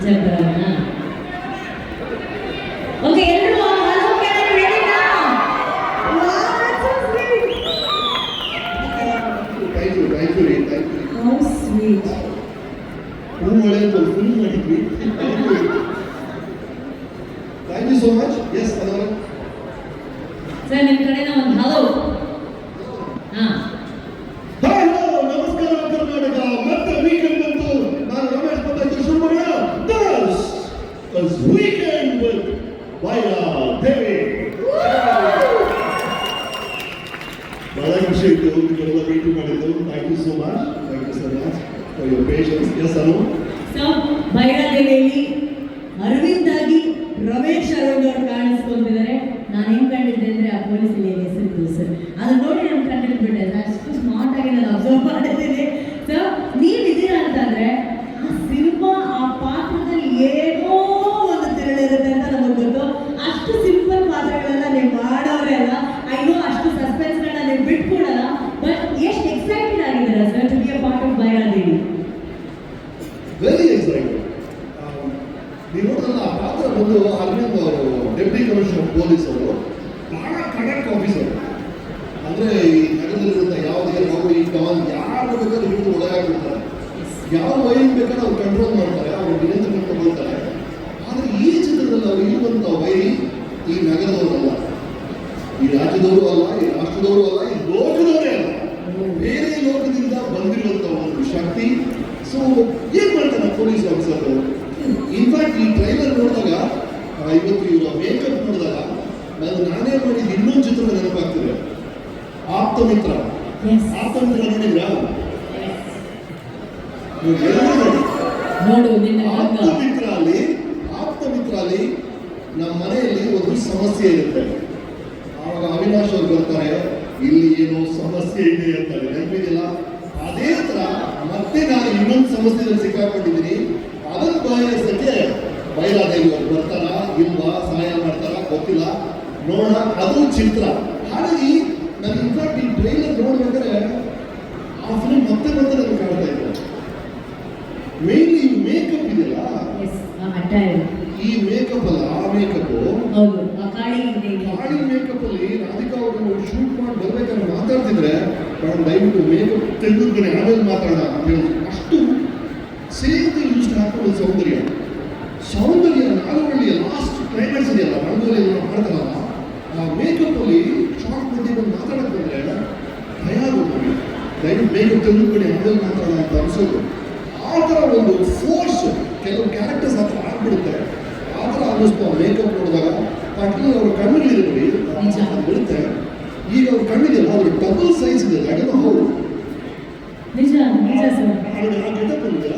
Picture ಬರೋಣ okay ಎಲ್ಲರೂ hello ಕೇಳಕ್ಕೆ ರೆಡಿನಾ ಥ್ಯಾಂಕ್ ಯು ಥ್ಯಾಂಕ್ ಯು ರೀ ಥ್ಯಾಂಕ್ ಯು ಹೌ ಸ್ವೀಟ್ ಹೂ ಮಳೆ ಅಂತ ಫುಲ್ ಮಾಡಿದ್ವಿ thank you so much yes ಅದರ ಸರ್ ನಿಮ್ಮ ಕಡೆನ ಒಂದು ಹಲೋ ಹಾ. ದೇವಿ ಬಹಳ ಖುಷಿ ಆಯಿತು ನಿಮ್ಮೆಲ್ಲ ಭೇಟಿ ಮಾಡಿದ್ದು thank you so much thank you so much for your patience yes Anu so ಭೈರಾದೇವಿಯಲ್ಲಿ ಅರವಿಂದ್ ಆಗಿ ರಮೇಶ್ ಅರವಿಂದ್ ಅವರು ನಾನು ಹೆಂಗ್ ಕಂಡಿದ್ದೆ ಆ ಪೊಲೀಸ್ ಇಲ್ಲಿ ಹೆಸರು ಸರ್. ಅದು ನೋಡಿ ನಾನು ಕಂಡಿದ್ಬಿಟ್ಟೆ ಅಷ್ಟು ಸ್ಮಾರ್ಟ್ ಆಗಿ ನಾನು ಅಬ್ಸರ್ವ್ ಮಾಡಿದ್ದೀನಿ ಸೊ ನೀವು ಇದ್ದೀರಾ ಅಂತಂದ್ರೆ ಆ ಸಿನಿಮಾ ಆ ಪಾತ್ರದಲ್ಲಿ ಏನೋ ಒಂದು ತಿರುಳಿರುತ್ತೆ ಅಂತ ನಮಗೆ ಗೊತ್ತು ಅಷ್ಟು ಸಿಂಪಲ್ ಪಾತ್ರಗಳೆಲ್ಲ ನೀವು ಮಾಡೋರೇ ಅಲ್ಲ ಐ ನೋ ಅಷ್ಟು ಸಸ್ಪೆನ್ಸ್ಗಳನ್ನ ನೀವು ಬಿಟ್ಕೊಡಲ್ಲ ಬಟ್ ಎಷ್ಟು ಎಕ್ಸೈಟೆಡ್ ಆಗಿದ್ದೀರಾ sir to be a part of Bhairadevi very excited ನೀವು ನೋಡಿದ್ರಲ್ಲ ಆ ಪಾತ್ರ ಬಂದು ಅರವಿಂದ್ ಅವರು ಡೆಪ್ಟಿ ಕಮಿಷನರ್ ಪೊಲೀಸ್ ಅವರು ಬಹಳ ಕಡಕ್ ಆಫೀಸರ್ ಅಂದ್ರೆ ಈ ನಗರದಲ್ಲಿರುವಂಥ ಯಾವುದೇ ನಾವು ಈ ಡಾನ್ ಯಾರು ಒಳಗಾಗಿರ್ತಾರೆ. ಯಾವ ವೈನ್ ಬೇಕಾದ್ರೆ ಅವ್ರು ಕಂಟ್ರೋಲ್ ಮಾಡ್ತಾರೆ, ಅವ್ರು ನಿಯಂತ್ರಣ ತಗೊಳ್ತಾರೆ ಆದ್ರೆ ಈ ಚಿತ್ರದಲ್ಲಿ ಅವ್ರು ಇರುವಂಥ ವೈರಿ ಈ ನಗರದವರಲ್ಲ. ಈ ರಾಜ್ಯದವರು ಅಲ್ಲ, ಈ ರಾಷ್ಟ್ರದವರು ಅಲ್ಲ, ಈ ಲೋಕದವರೇ ಅಲ್ಲ. ಬೇರೆ ಲೋಕದಿಂದ ಬಂದಿರುವಂತ ಒಂದು ಶಕ್ತಿ. ಸೊ ಏನ್ ಮಾಡ್ತಾನೆ ಪೊಲೀಸ್ ಆಫೀಸರ್ ಇನ್ಫ್ಯಾಕ್ಟ್ ಈ ಟ್ರೈಲರ್ ನೋಡಿದಾಗ ಇವತ್ತು ಇವರ ಮೇಕಪ್ ನೋಡಿದಾಗ, ನಾನು ನಾನೇ ಮಾಡಿದ ಇನ್ನೊಂದು ಚಿತ್ರ ನೆನಪಾಗ್ತಿದೆ. ಆಪ್ತ ಮಿತ್ರ. ನೀವು ಎಲ್ಲರೂ ನೋಡಿ ನಿನ್ನ ಆಪ್ತ ಹಂಗ ಮಿತ್ರ ಅಲ್ಲಿ ಆಪ್ತ ಮಿತ್ರ ಅಲ್ಲಿ ನಮ್ಮ ಮನೆಯಲ್ಲಿ ಒಂದು ಸಮಸ್ಯೆ ಇರುತ್ತೆ. ಆವಾಗ ಅವಿನಾಶ್ ಅವ್ರು ಬರ್ತಾರೆ ಇಲ್ಲಿ ಏನೋ ಸಮಸ್ಯೆ ಇದೆ ಅಂತಾರೆ. ನೆನಪಿದಿಲ್ಲ ಅದೇ ತರ ಮತ್ತೆ ನಾನು ಇನ್ನೊಂದು ಸಮಸ್ಯೆಯಲ್ಲಿ ಸಿಕ್ಕಾಕೊಂಡಿದ್ದೀನಿ. ಅದನ್ನು ಬಯಸಕ್ಕೆ ಬೈಲಾದೇವಿ ಅವ್ರು ಬರ್ತಾರ ಇಲ್ವಾ ಸಹಾಯ ಮಾಡ್ತಾರ ಗೊತ್ತಿಲ್ಲ. ನೋಡೋಣ ಅದು ಚಿತ್ರ. ಹಾಗಾಗಿ ನಾನು ಇನ್ಫ್ಯಾಕ್ಟ್ ಈ ಟ್ರೈಲರ್ ನೋಡ್ಬೇಕಾದ್ರೆ ಆ ಫಿಲ್ಮ್ ಮತ್ತೆ ಮತ್ತೆ ನನಗೆ ಕಾಡ್ತಾ ಇತ್ತು ಮೇನ್ಲಿ ಈ ಮೇಕಪ್ ಇದೆಯಲ್ಲ? ಈ ಮೇಕಪ್ ಅಲ್ಲ ಆ ಮೇಕಪ್ ಕಾಳಿ ಮೇಕಪ್ ಅಲ್ಲಿ ರಾಧಿಕಾ ಅವರು ಶೂಟ್ ಮಾಡಿ ಬರ್ಬೇಕಾದ್ರೆ ಮಾತಾಡ್ತಿದ್ರೆ ನಾನು ದಯವಿಟ್ಟು ಮೇಕಪ್ ತೆಗೆದುಕೊಂಡು ಆಮೇಲೆ ಮಾತಾಡೋಣ ಅಂತ ಅಷ್ಟು ಸೇಮ್ ಯೂಸ್ ಹಾಕೊಂಡು ಸೌಂದರ್ಯ ನಾಗವಳ್ಳಿಯ ಲಾಸ್ಟ್ ಕ್ಲೈಮ್ಯಾಕ್ಸ್ ಇದೆಯಲ್ಲ ರಂಗೋಲಿ ಎಲ್ಲ ಮಾಡ್ತಾರಲ್ಲ ಆ ಮೇಕಪ್ ಅಲ್ಲಿ ಶಾರ್ಟ್ ಮಧ್ಯೆ ಬಂದು ಮಾತಾಡಕ್ ಬಂದ್ರೆ ಭಯ ಆಗೋದು ಮೇಕಪ್ ತೆಗೆದುకొని ಆಮೇಲೆ ಮಾತಾಡೋಣ ಅಂತ ಅನಿಸೋದು. ಆ ಥರ ಒಂದು ಫೋರ್ಸ್ ಕೆಲವು ಕ್ಯಾರೆಕ್ಟರ್ಸ್ ಹತ್ರ ಆಗ್ಬಿಡುತ್ತೆ. ಆ ಥರ ಅನ್ನಿಸ್ತು ಆ ಮೇಕಪ್ ನೋಡಿದಾಗ. ಪಟ್ಲಿ ಅವ್ರ ಕಣ್ಣುಗಳಿದೆ ಇರಲಿ ನಿಜ. ಅದು ಬರುತ್ತೆ ಈಗ ಅವ್ರ ಕಣ್ಣಿದೆಯಲ್ಲ ಅದ್ರ ಡಬಲ್ ಸೈಜ್ ಇದೆ ಅದನ್ನು ಹೌದು. ನಿಜ ನಿಜ ಸರ್. ಆ ಗೆಟಪ್ ಬಂದಿಲ್ಲ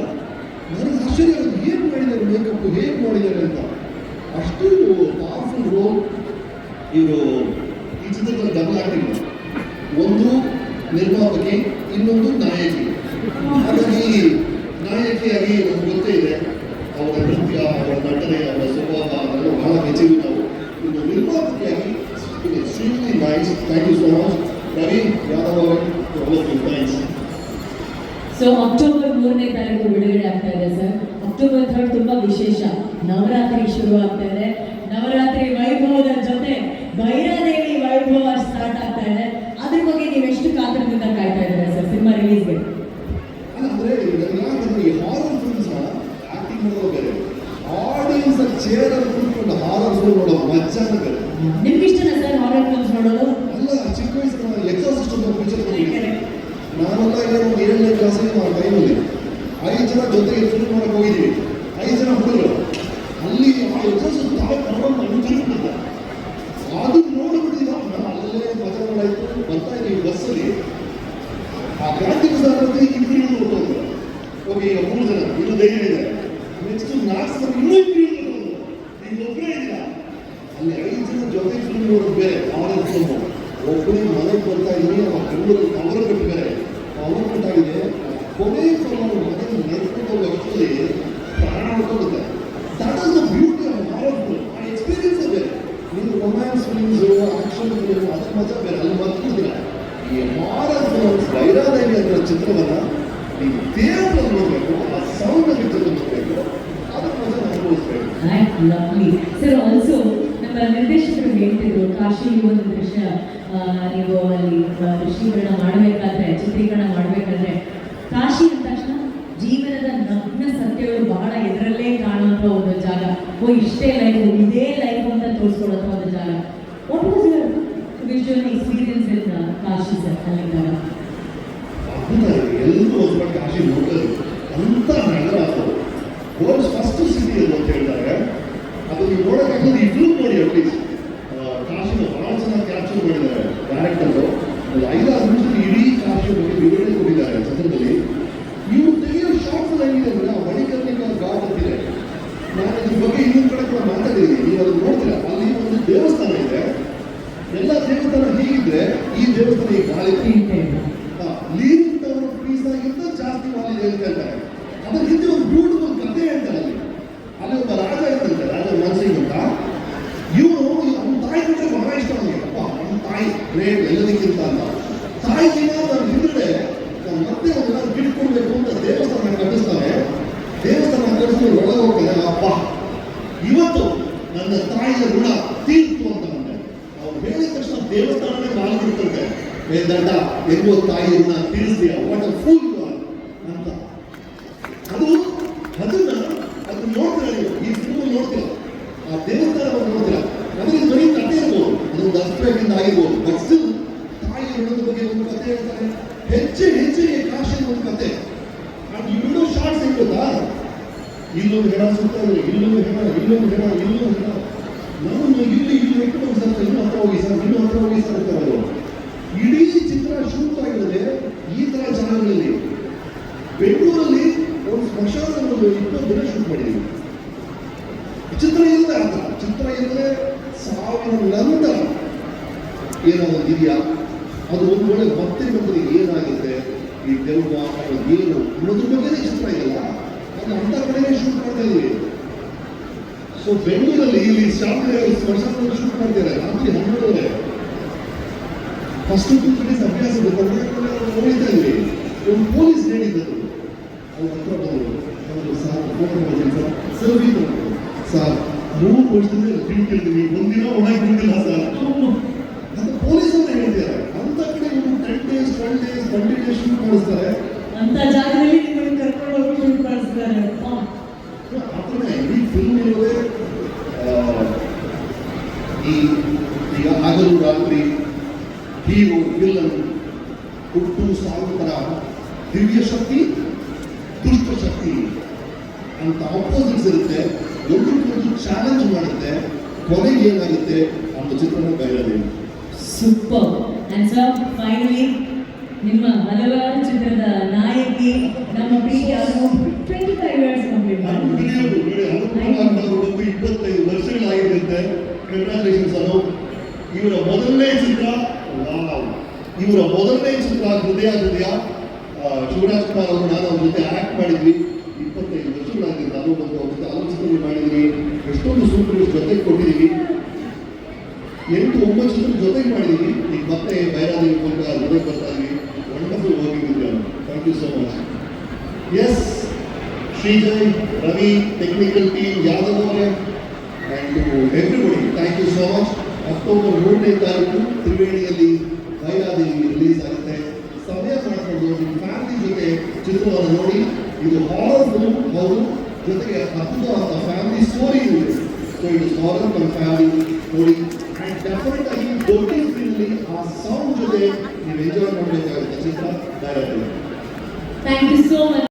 ನನಗೆ ಆಶ್ಚರ್ಯ ಏನು ಮಾಡಿದ್ದಾರೆ ಮೇಕಪ್ ಹೇಗೆ ಮಾಡಿದ್ದಾರೆ ಅಂತ. ಅಷ್ಟು ಪವರ್ಫುಲ್ ರೋಲ್ ಇವರು ನಾಯಕಿಯಾಗಿ ನಮ್ಗೆ ಗೊತ್ತೇ ಇದೆ. ಅವರ ನೃತ್ಯ, ಅವರ ನಟನೆ, ಅವರ ಸ್ವಭಾವ ಅದೆಲ್ಲ ಬಹಳ ಮೆಚ್ಚಿವಿ ನಾವು ಒಂದು ನಿರ್ಮಾಪಕಿಯಾಗಿ extremely nice thank you so much Ravi Yadav ಅವರೇ ಥ್ಯಾಂಕ್ಸ್ ಸೊ ಅಕ್ಟೋಬರ್ ಮೂರನೇ ತಾರೀಕು ಬಿಡುಗಡೆ ಆಗ್ತಾ ಇದೆ ಸರ್ ಅಕ್ಟೋಬರ್ ಥರ್ಡ್ ತುಂಬಾ ವಿಶೇಷ. ನವರಾತ್ರಿ ಶುರು ಆಗ್ತಾ ಇದೆ. ನವರಾತ್ರಿ ವೈಭವದ ಜೊತೆ ಭೈರಾದೇವಿ ವೈಭವ ಸ್ಟಾರ್ಟ್ ಆಗ್ತಾ ಆಡಿಯನ್ಸ್ ಚೇರ್ ಅಲ್ಲಿ ಕೂತ್ಕೊಂಡು ಹಾರರ್ ಫಿಲ್ಮ್ ನೋಡೋ ಮಜಾನೇ ಬೇರೆ ನಿಮ್ಗೆ ಇಷ್ಟನಾ ಸರ್ ಹಾರರ್ ಫಿಲ್ಮ್ಸ್ ನೋಡೋದು ಅಲ್ಲ ಚಿಕ್ಕ ವಯಸ್ಸಿನ ಎಕ್ಸಾಸಿಸ್ಟ್ ಅಂತ ಪಿಕ್ಚರ್ ನೋಡಿದ್ದೆ ನಾನೆಲ್ಲ ಏನೋ ಒಂದು ಏಳನೇ ಕ್ಲಾಸಿಗೆ ನಾವು ಟೈಮಲ್ಲಿ ಐದು ಜನ ಜೊತೆಗೆ ಫಿಲ್ಮ್ ಮಾಡಕ್ಕೆ ಹೋಗಿದ್ದೀವಿ ಐದು ಜನ ಹುಡುಗರು ಫಿಲ್ಮ್ ಒಬ್ಬರಿಗೆ ಮನೆಗೆ ಬರ್ತಾ ಇದ್ದೀನಿ ಆ ಬೆಂಗಳೂರಲ್ಲಿ ಕವರ್ ಕಟ್ಟಿದ್ದಾರೆ ಬೇರೆ ಕಟ್ಟಾಗಿದೆ ಕೊನೆ ಅವ್ರ ಮನೆಗೆ ಹೋಗೋ ಅಷ್ಟರಲ್ಲಿ ಪ್ರಾಣ ಹೊರಟೋಗುತ್ತೆ that is the beauty of a experience ಬೇರೆ ನೀವು ರೊಮ್ಯಾನ್ಸ್ ಫಿಲ್ಮ್ಸು ಆಕ್ಷನ್ ಫಿಲ್ಮ್ ಅದ್ರ ಮಜಾ ಬೇರೆ, ಅಲ್ಲಿ ಮರ್ತಿದ್ದೀರ ಈ ಹಾರರ್ ಫಿಲ್ಮ್ಸ್ ವೈರಾದೇವಿ ಚಿತ್ರವನ್ನ ನೀವು ದೇವರಲ್ಲಿ ನೋಡಬೇಕು, ಆ ಸೌಂಡಲ್ಲಿ ನೋಡಬೇಕು ಅದಕ್ಕೆ ಮಜಾ ಲವ್ಲಿ ಸರ್ ಆಲ್ಸೋ ನಮ್ಮ ನಿರ್ದೇಶಕರು ಹೇಳ್ತಿದ್ರು ಕಾಶಿಲಿ ಒಂದು ದೃಶ್ಯ ನೀವು ಅಲ್ಲಿ ದೃಶ್ಯೀಕರಣ ಮಾಡಬೇಕಾದ್ರೆ, ಚಿತ್ರೀಕರಣ ಮಾಡಬೇಕಾದ್ರೆ, ಕಾಶಿ ಅಂದ ತಕ್ಷಣ ಜೀವನದ ನಗ್ನ ಸತ್ಯಗಳು ಬಹಳ ಎದುರಲ್ಲೇ ಕಾಣುವಂತ ಒಂದು ಜಾಗ. ಓ, ಇಷ್ಟೇ ಲೈಫ್ ಇದೇ ಲೈಫ್ ಅಂತ ತೋರಿಸ್ಕೊಳ್ಳುವಂಥ ಒಂದು ಜಾಗ. What visual experience in Kashi sir ಅಲ್ಲಿದ್ದಾಗ ಅದ್ಭುತ ಇದೆ. ಎಲ್ಲರೂ ಒಂದು ಕಾಶಿ ನೋಡೋದು ಅಂತ ನಗರ ಅದು ವರ್ಲ್ಡ್ಸ್ ಫಸ್ಟ್ ಸಿಟಿ ಅದು ಅಂತ ಹೇಳ್ತಾರೆ ಅದು ನೀವು ನೋಡೋಕ್ಕಾಗಲ್ಲ ಈ ಫಿಲ್ಮ್ ನೋಡಿ ಅಟ್ಲೀಸ್ಟ್ ಕಾಶಿನ ಭಾಳ ಚೆನ್ನಾಗಿ ಕ್ಯಾಪ್ಚರ್ ಮಾಡಿದ್ದಾರೆ ಡೈರೆಕ್ಟರು ಐದಾರು ನಿಮಿಷದಲ್ಲಿ ಇಡೀ ಕಾಶಿ ಬಗ್ಗೆ ವಿವರಣೆ ಕೊಟ್ಟಿದ್ದಾರೆ ಚಿತ್ರದಲ್ಲಿ. ಇವರು ತೆಗೆಯೋ ಶಾರ್ಟ್ಸ್ ಹೆಂಗಿದೆ ಅಂದ್ರೆ ಆ ಮಣಿಕರ್ಣಿಕ ಘಾಟ್ ಅಂತಿದೆ ನಾನು ಇದ್ರ ಬಗ್ಗೆ ಇನ್ನೊಂದು ಕಡೆ ಕೂಡ ಮಾತಾಡಿದ್ದೀನಿ. ನೀವು ಅದನ್ನು ನೋಡ್ತೀರಾ? ಅಲ್ಲಿ ಒಂದು ದೇವಸ್ಥಾನ ಇದೆ. ಎಲ್ಲ ದೇವಸ್ಥಾನ ಹೀಗಿದ್ರೆ ಈ ದೇವಸ್ಥಾನ ಈ ಗಾಳಿ ಲೀವಿಂಗ್ ಟವರ್ ಆಫ್ ಪೀಸ್ ಆಗಿಂತ ಜಾಸ್ತಿ ವಾಲಿದೆ ಅಂತ ಹೇಳ್ತಾರೆ ಅದ್ರ ಹಿಂದೆ ಒಂದು ಬ್ಯೂಟಿಫುಲ್ ಕಥೆ ಹೇಳ್ತಾರೆ ಅಲ್ಲಿ ಅಲ್ಲಿ ಒಬ್ಬ ರಾಜ ಇರ್ತಂತೆ ರಾಜ ಮನ್ಸಿಂಗ್ ಅಂತ ಇವನು ಅವನ ತಾಯಿ ಬಿಟ್ಟರೆ ಬಹಳ ಇಷ್ಟ ಅವನಿಗೆ ಅಪ್ಪ ತಾಯಿ ಗ್ರೇಟ್ ಎಲ್ಲದಕ್ಕಿಂತ ಅಂತ ತಾಯಿ ಜೀವ ನಾನು ಹಿಂದೆ ನಾನು ಮತ್ತೆ ಒಂದು ನಾನು ಬಿಟ್ಕೊಡ್ಬೇಕು ಅಂತ ದೇವಸ್ಥಾನ ಕಟ್ಟಿಸ್ತಾನೆ ದೇವಸ್ಥಾನ ಕಟ್ಟಿಸ್ಕೊಂಡು ಒಳಗೆ ಹೋಗ್ತಾನೆ ಅಪ್ಪ, ಇವತ್ತು ನನ್ನ ತಾಯಿಯ ಋಣ ತೀರ್ತು ಅಂತ ಅಂದೆ. ಅವ್ರು ಹೇಳಿದ ತಕ್ಷಣ ದೇವಸ್ಥಾನನೇ ಏ ತಾಯಿಯನ್ನ ಹೆಂಗೋ ತಾಯಿ ಋಣ ತೀರಿಸ್ತೀಯ. ವಾಟ್ ಅ ಫೂಲ್ ಅಂತ ಅದು ಅದನ್ನ ಅದನ್ನ ನೋಡ್ತೀರ ನೀವು ಈ ಫಿಲ್ಮ್ ನೋಡ್ತೀರ ಆ ದೇವಸ್ಥಾನವನ್ನು ನೋಡ್ತೀರ ಅದರಲ್ಲಿ ಬರೀ ಕಥೆ ಇರ್ಬೋದು ಅದೊಂದು ಅಸ್ತ್ರದಿಂದ ಆಗಿರ್ಬೋದು ಬಟ್ ಸ್ಟಿಲ್ ತಾಯಿ ಋಣದ ಬಗ್ಗೆ ಒಂದು ಕಥೆ ಹೇಳ್ತಾರೆ ಹೆಚ್ಚು ಹೆಚ್ಚಿಗೆ ಒಂದು ಕತೆ. ಇನ್ನೂ ಇಲ್ಲೂ ಶಾರ್ಟ್ಸ್ ಹೆಂಗ್ ಇಲ್ಲೂ ಹೆಣ ಇಲ್ಲೂ ಇದೆ ಇಲ್ಲೊಂದು ಹೆಣ ಇಲ್ಲೂ ಹೆಣ ಇಲ್ಲೊಂದು ಹೆಣ. ನಾನು ಇಲ್ಲಿ ಇಲ್ಲಿ ಇಟ್ಕೊಂಡು ಸರ್ ಇನ್ನೂ ಹತ್ರ ಹೋಗಿ ಸರ್, ಇನ್ನೂ ಹತ್ರ ಹೋಗಿ ಸರ್ ಅಂತ ಇಡೀ ಚಿತ್ರ ಶೂಟ್ ಆಗಿದ್ರೆ ಈ ತರ ಜಾಗಗಳಲ್ಲಿ. ಬೆಂಗಳೂರಲ್ಲಿ ಒಂದು ಸ್ಮಶಾನದಲ್ಲಿ ಇಪ್ಪತ್ತು ದಿನ ಶೂಟ್ ಮಾಡಿದ್ದೀವಿ ಚಿತ್ರ ಇಲ್ಲದೆ ಚಿತ್ರ ಇಲ್ಲದೆ ಸಾವಿರ ನಂತರ ಏನೋ ಒಂದು ಇದೆಯಾ? ಅದು ಒಂದು ವೇಳೆ ಬಂದರೆ ಏನಾಗುತ್ತೆ ಈ ದೆವ್ವ ಅಥವಾ ಏನು? ಅನ್ನೋದ್ರ ಬಗ್ಗೆನೇ ಚಿತ್ರ ಇದೆಯಲ್ಲ ಅದನ್ನ ಅಂತ ಕಡೆನೇ ಶೂಟ್ ಮಾಡ್ತಾ ಇದೀವಿ ಸೊ ಬೆಂಗಳೂರಲ್ಲಿ ಇಲ್ಲಿ ಶಾಲೆಗಳಲ್ಲಿ ಸ್ಮಶಾನದಲ್ಲಿ ಶೂಟ್ ಮಾಡ್ತಾರೆ ರಾತ್ರಿ ಹನ್ನೆರಡುವರೆ ಫಸ್ಟ್ ಟೂ ಅಭ್ಯಾಸ ನೋಡಿತಾ ಇದ್ವಿ ಒಂದು ಪೊಲೀಸ್ ಹೇಳಿದ್ದರು ಅವ್ರ ಹತ್ರ ಬಂದರು ಸರ್ ಸರ್ ಮೂರು ವರ್ಷದಿಂದ ಕೇಳ್ತೀವಿ ಒಂದಿನ ಒಳಗೆ ಬಿಟ್ಟಿಲ್ಲ ಸರ್. ಅದು ಪೊಲೀಸ್ ಅಂತ ಹೇಳ್ತಾರೆ ಅಂತ ಕಡೆ ಡೇಸ್ ಟ್ವೆಂಟಿ ಡೇಸ್ ಶೂಟ್ ಮಾಡಿಸ್ತಾರೆ ಅಂತ ಜಾಗದಲ್ಲಿ ನಿಮ್ಮನ್ನು ಕರ್ಕೊಂಡು ಹೋಗಿ ಶೂಟ್ ಮಾಡಿಸ್ತಾರೆ ಅದನ್ನೇ ಈ ಫಿಲ್ಮ್ ಇರೋದೇ ಈ ಈಗ ಹಗಲು ರಾತ್ರಿ ಹೀರೋ ವಿಲ್ಲನ್ ಹುಟ್ಟು ಸಾವು ಥರ ದಿವ್ಯ ಶಕ್ತಿ ದುಷ್ಟ ಶಕ್ತಿ ಅಂತ ಆಪೋಸಿಟ್ಸ್ ಇರುತ್ತೆ. ದೊಡ್ಡ ಚಾಲೆಂಜ್ ಮಾಡುತ್ತೆ ಕೊನೆಗೆ ಏನಾಗುತ್ತೆ ಒಂದು ಚಿತ್ರಣ Bayaladevi super and sir finally ನಿಮ್ಮ ಹಲವಾರು ಚಿತ್ರದ ನಾಯಕಿ ನಮ್ಮ ಪ್ರೀತಿ ಟ್ವೆಂಟಿ ಫೈವ್ ಇಯರ್ಸ್ ಕಂಪ್ಲೀಟ್ ಇಪ್ಪತ್ತೈದು ವರ್ಷಗಳಾಗಿರುತ್ತೆ ಕಂಗ್ರಾಚುಲೇಷನ್ಸ್ ಅನು. ಇವರ ಮೊದಲನೇ ಚಿತ್ರ ಇವರ ಮೊದಲನೇ ಚಿತ್ರ ಹೃದಯ ಹೃದಯ. ಶಿವರಾಜ್ ಕುಮಾರ್ ಅವರು ನಾನು ಅವ್ರ ಜೊತೆ ಆಕ್ಟ್ ಮಾಡಿದ್ವಿ. ಇಪ್ಪತ್ತೈದು ವರ್ಷಗಳಾಗಿದೆ ನಾನು ಬಂದು ಅವ್ರ ಜೊತೆ ಆಲೋಚನೆ ಮಾಡಿದ್ವಿ. ಎಷ್ಟೊಂದು ಸೂಪರ್ ಜೊತೆಗೆ ಕೊಟ್ಟಿದ್ದೀವಿ ಎಂಟು ಒಂಬತ್ತು ಚಿತ್ರ ಜೊತೆಗೆ ಮಾಡಿದ್ದೀವಿ ಈಗ ಮತ್ತೆ ಬೈರಾದೇವಿ ಮೂಲಕ ಜೊತೆಗೆ ಬರ್ತಾ ಇದ್ವಿ wonderful working with thank you so much yes Shreejay, Ravi technical team Yadav ಅವರೇ. And to everybody thank you so much October ಮೂರನೇ ತಾರೀಕು ತ್ರಿವೇಣಿಯಲ್ಲಿ ಭೈರಾದೇವಿ ರಿಲೀಸ್ ಆಗುತ್ತೆ. ಸಮಯ ಮಾಡಿಕೊಂಡು ನಿಮ್ಮ ಫ್ಯಾಮಿಲಿ ಜೊತೆ ಚಿತ್ರವನ್ನು ನೋಡಿ. ಇದು ಹಾರರ್ ಫಿಲ್ಮ್ ಹೌದು. ಜೊತೆಗೆ ಅದ್ಭುತವಾದ ಫ್ಯಾಮಿಲಿ ಸ್ಟೋರಿ ಇದೆ. ಸೊ ಇದು ಹಾರರ್ ನಮ್ಮ ಫ್ಯಾಮಿಲಿ ನೋಡಿ ಆ್ಯಂಡ್ ಡೆಫಿನೆಟ್ ಆಗಿ ದೊಡ್ಡ ಸ್ಕ್ರೀನಲ್ಲಿ ಆ ಸೌಂಡ್ ಜೊತೆ ನೀವು ಎಂಜಾಯ್ ಮಾಡಬೇಕಾಗುತ್ತೆ ಚಿತ್ರ Bhairadevi thank you so much